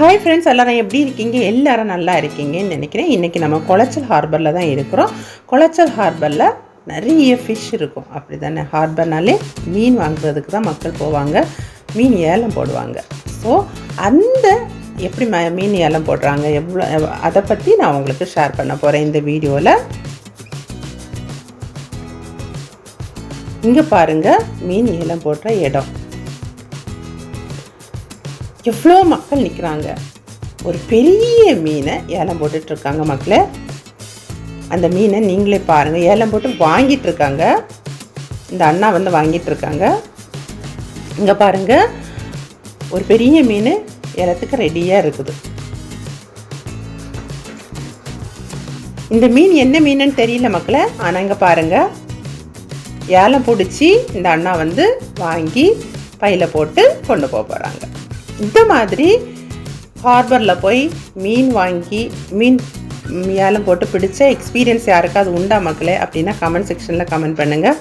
Hi friends எல்லாரும் எப்படி இருக்கீங்க? எல்லாரும் நல்லா இருக்கீங்கன்னு நினைக்கிறேன். இன்றைக்கி நம்ம குளச்சல் ஹார்பரில் தான் இருக்கிறோம். குளச்சல் ஹார்பரில் நிறைய ஃபிஷ் இருக்கும். அப்படி தானே ஹார்பர்னாலே மீன் வாங்குறதுக்கு தான் மக்கள் போவாங்க. மீன் ஏலம் போடுவாங்க. ஸோ அந்த எப்படி ம மீன் ஏலம் போடுறாங்க? எவ்வளோ அதை பற்றி நான் உங்களுக்கு ஷேர் பண்ண போகிறேன் இந்த வீடியோவில் இங்கே பாருங்கள் மீன் ஏலம் போடுற இடம். எவ்வளோ மக்கள் நிற்கிறாங்க ஒரு பெரிய மீனை ஏலம் போட்டுட்ருக்காங்க மக்களே. அந்த மீனை நீங்களே பாருங்கள் ஏலம் போட்டு வாங்கிட்டுருக்காங்க இந்த அண்ணா வந்து வாங்கிட்டுருக்காங்க இங்கே பாருங்கள் ஒரு பெரிய மீன் ஏலத்துக்கு ரெடியாக இருக்குது. இந்த மீன் என்ன மீனுன்னு தெரியல மக்களை. ஆனால் இங்கே பாருங்கள் ஏலம் பிடிச்சி இந்த அண்ணா வந்து வாங்கி பையில் போட்டு கொண்டு போக போகிறாங்க இந்த மாதிரி ஹார்பரில் போய் மீன் வாங்கி மீன் ஏலம் போட்டு பிடிச்ச எக்ஸ்பீரியன்ஸ் யாருக்காவது உண்டா மக்களே அப்படின்னா கமெண்ட் செக்ஷனில் கமெண்ட் பண்ணுங்கள்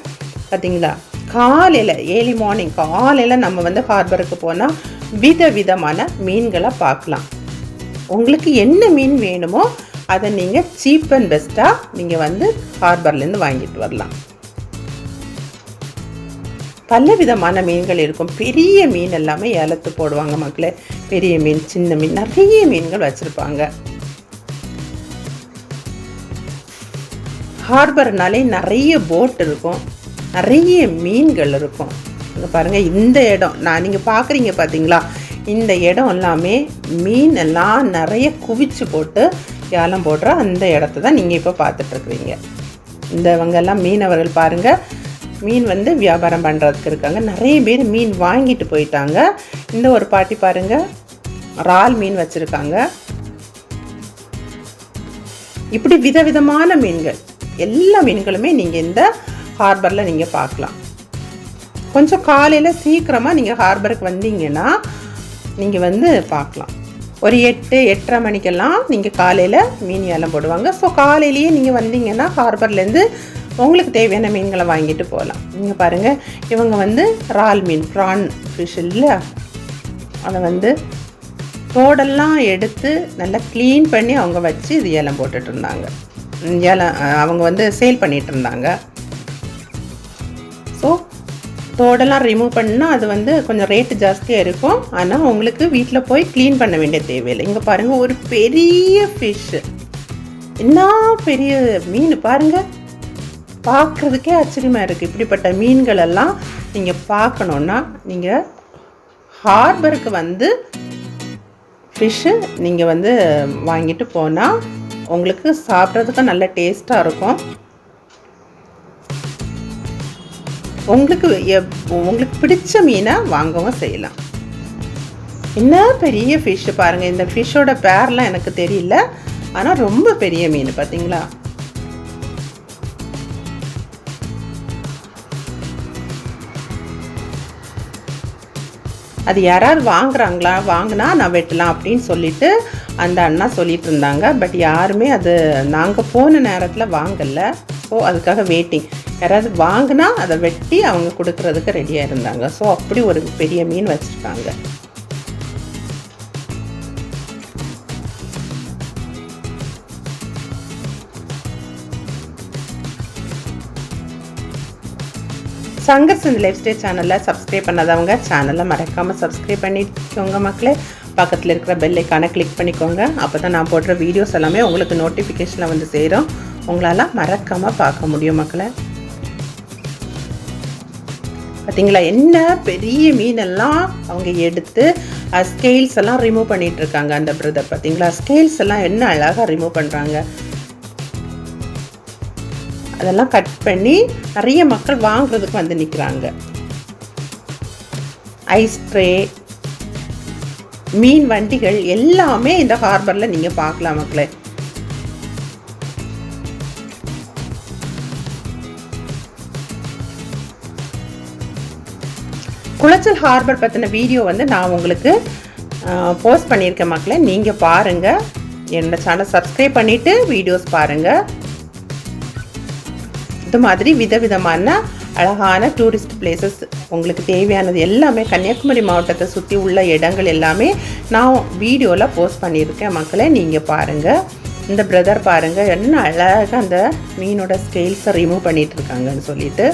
பார்த்தீங்களா காலையில் ஏர்லி மார்னிங் காலையில் நம்ம வந்து ஹார்பருக்கு போனால் வித விதமான மீன்களை பார்க்கலாம். உங்களுக்கு என்ன மீன் வேணுமோ அதை நீங்கள் சீப் அண்ட் பெஸ்ட்டாக நீங்கள் வந்து ஹார்பர்லேருந்து வாங்கிட்டு வரலாம். பல விதமான மீன்கள் இருக்கும். பெரிய மீன் எல்லாமே ஏலத்து போடுவாங்க மக்களே. பெரிய மீன் சின்ன மீன் நிறைய மீன்கள் வச்சுருப்பாங்க. ஹார்பர்னாலே நிறைய போட் இருக்கும். நிறைய மீன்கள் இருக்கும். இங்கே பாருங்கள் இந்த இடம். நான் நீங்கள் பார்க்குறீங்க பார்த்தீங்களா இந்த இடம் எல்லாமே மீன் எல்லாம் நிறைய குவிச்சு போட்டு ஏலம் போடுற அந்த இடத்த தான் நீங்கள் இப்போ பார்த்துட்ருக்குறீங்க இந்தவங்கெல்லாம் மீனவர்கள் பாருங்கள் மீன் வந்து வியாபாரம் பண்ணுறதுக்கு இருக்காங்க. நிறைய பேர் மீன் வாங்கிட்டு போயிட்டாங்க. இந்த ஒரு பாட்டி பாருங்கள் இறால் மீன் வச்சுருக்காங்க. இப்படி விதவிதமான மீன்கள். எல்லா மீன்களுமே நீங்கள் இந்த ஹார்பரில் நீங்கள் பார்க்கலாம். கொஞ்சம் காலையில் சீக்கிரமாக நீங்கள் ஹார்பருக்கு வந்தீங்கன்னா நீங்கள் வந்து பார்க்கலாம். ஒரு எட்டு எட்டரை மணிக்கெல்லாம் நீங்கள் காலையில் மீன் ஏலம் போடுவாங்க. ஸோ காலையிலேயே நீங்கள் வந்தீங்கன்னா ஹார்பர்லேருந்து உங்களுக்கு தேவையான மீன்களை வாங்கிட்டு போகலாம். இங்கே பாருங்கள் இவங்க வந்து இறால் மீன் ப்ரான் ஃபிஷ் இல்லை? அதை வந்து தோடெல்லாம் எடுத்து நல்லா க்ளீன் பண்ணி அவங்க வச்சு இது ஏலம் போட்டுட்டு இருந்தாங்க. ஏலம் அவங்க வந்து சேல் பண்ணிகிட்டு இருந்தாங்க. ஸோ தோடெல்லாம் ரிமூவ் பண்ணால் அது வந்து கொஞ்சம் ரேட்டு ஜாஸ்தியாக இருக்கும். ஆனால் உங்களுக்கு வீட்டில் போய் க்ளீன் பண்ண வேண்டிய தேவையில்லை. இங்கே பாருங்கள் ஒரு பெரிய ஃபிஷ்ஷு என்ன பெரிய மீன்? பாருங்கள் பார்க்குறதுக்கே ஆச்சரியமாக இருக்குது இப்படிப்பட்ட மீன்கள் எல்லாம் நீங்கள் பார்க்கணுன்னா நீங்கள் ஹார்பருக்கு வந்து ஃபிஷ்ஷு நீங்கள் வந்து வாங்கிட்டு போனால் உங்களுக்கு சாப்பிட்றதுக்கும் நல்ல டேஸ்ட்டாக இருக்கும். உங்களுக்கு எப்- உங்களுக்கு பிடிச்ச மீனை வாங்கவும் செய்யலாம். என்ன பெரிய ஃபிஷ்ஷு பாருங்கள் இந்த ஃபிஷ்ஷோட பேர்லாம் எனக்கு தெரியல. ஆனால் ரொம்ப பெரிய மீன் பார்த்தீங்களா அது யாராவது வாங்குறாங்களா? வாங்கினா நான் வெட்டலாம் அப்படின்னு சொல்லிட்டு அந்த அண்ணா சொல்லிட்டு இருந்தாங்க. பட் யாருமே அது நாங்கள் போன நேரத்தில் வாங்கலை. ஸோ அதுக்காக வெயிட்டிங் யாராவது வாங்கினா அதை வெட்டி அவங்க கொடுக்கறதுக்கு ரெடியாக இருந்தாங்க. ஸோ அப்படி ஒரு பெரிய மீன் வச்சுருக்காங்க. சங்கர் சிந்த் லைஃப் ஸ்டைல் சேனலில் சப்ஸ்கிரைப் பண்ணாதவங்க சேனலை மறக்காமல் சப்ஸ்கிரைப் பண்ணிக்கோங்க மக்களே. பக்கத்தில் இருக்கிற பெல்லைக்கான கிளிக் பண்ணிக்கோங்க. அப்போ தான் நான் போடுற வீடியோஸ் எல்லாமே உங்களுக்கு நோட்டிஃபிகேஷனில் வந்து சேரும். உங்களால் மறக்காமல் பார்க்க முடியும் மக்களை. பார்த்தீங்களா என்ன பெரிய மீனெல்லாம் அவங்க எடுத்து ஸ்கேல்ஸ் எல்லாம் ரிமூவ் பண்ணிகிட்ருக்காங்க இருக்காங்க அந்த பிரதர் பார்த்தீங்களா ஸ்கேல்ஸ் எல்லாம் என்ன அழகாக ரிமூவ் பண்ணுறாங்க அதெல்லாம் கட் பண்ணி நிறைய மக்கள் வாங்குறதுக்கு வந்து நிற்கிறாங்க ஐஸ் ட்ரே மீன் வண்டிகள் எல்லாமே இந்த ஹார்பரில் நீங்கள் பார்க்கலாம் மக்களே. குளச்சல் ஹார்பர் பற்றின வீடியோ வந்து நான் உங்களுக்கு போஸ்ட் பண்ணியிருக்கேன் மக்களை. நீங்கள் பாருங்கள் என்னோடய சேனல் சப்ஸ்கிரைப் பண்ணிவிட்டு வீடியோஸ் பாருங்கள் இந்த மாதிரி விதவிதமான அழகான டூரிஸ்ட் பிளேசஸ் உங்களுக்கு தேவையானது எல்லாமே கன்னியாகுமரி மாவட்டத்தை சுற்றி உள்ள இடங்கள் எல்லாமே நான் வீடியோவில் போஸ்ட் பண்ணியிருக்கேன். மக்களை நீங்கள் பாருங்கள் இந்த பிரதர் பாருங்கள் என்ன அழகாக அந்த மீனோட ஸ்கெயில்ஸை ரிமூவ் பண்ணிட்டு இருக்காங்கன்னு சொல்லிட்டு.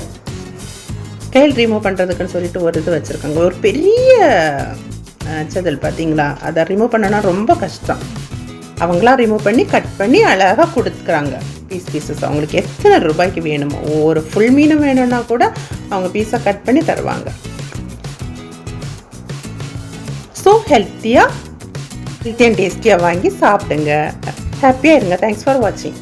ஸ்கெயில் ரிமூவ் பண்ணுறதுக்குன்னு சொல்லிட்டு ஒரு இது வச்சுருக்காங்க. ஒரு பெரிய அஹ், பார்த்தீங்களா அதை ரிமூவ் பண்ணனா ரொம்ப கஷ்டம். அவங்களாம் ரிமூவ் பண்ணி கட் பண்ணி அழகாக கொடுத்துக்கிறாங்க பீஸ் பீசஸ் அவங்களுக்கு எத்தனை ரூபாய்க்கு வேணுமோ ஒரு ஃபுல் மீனும் வேணும்னா கூட அவங்க பீஸை கட் பண்ணி தருவாங்க. ஸோ ஹெல்த்தியாக ஹெல்த்தியாக டேஸ்டியாக வாங்கி சாப்பிடுங்க. ஹாப்பியாக இருங்க. தேங்க்ஸ் ஃபார் வாட்சிங்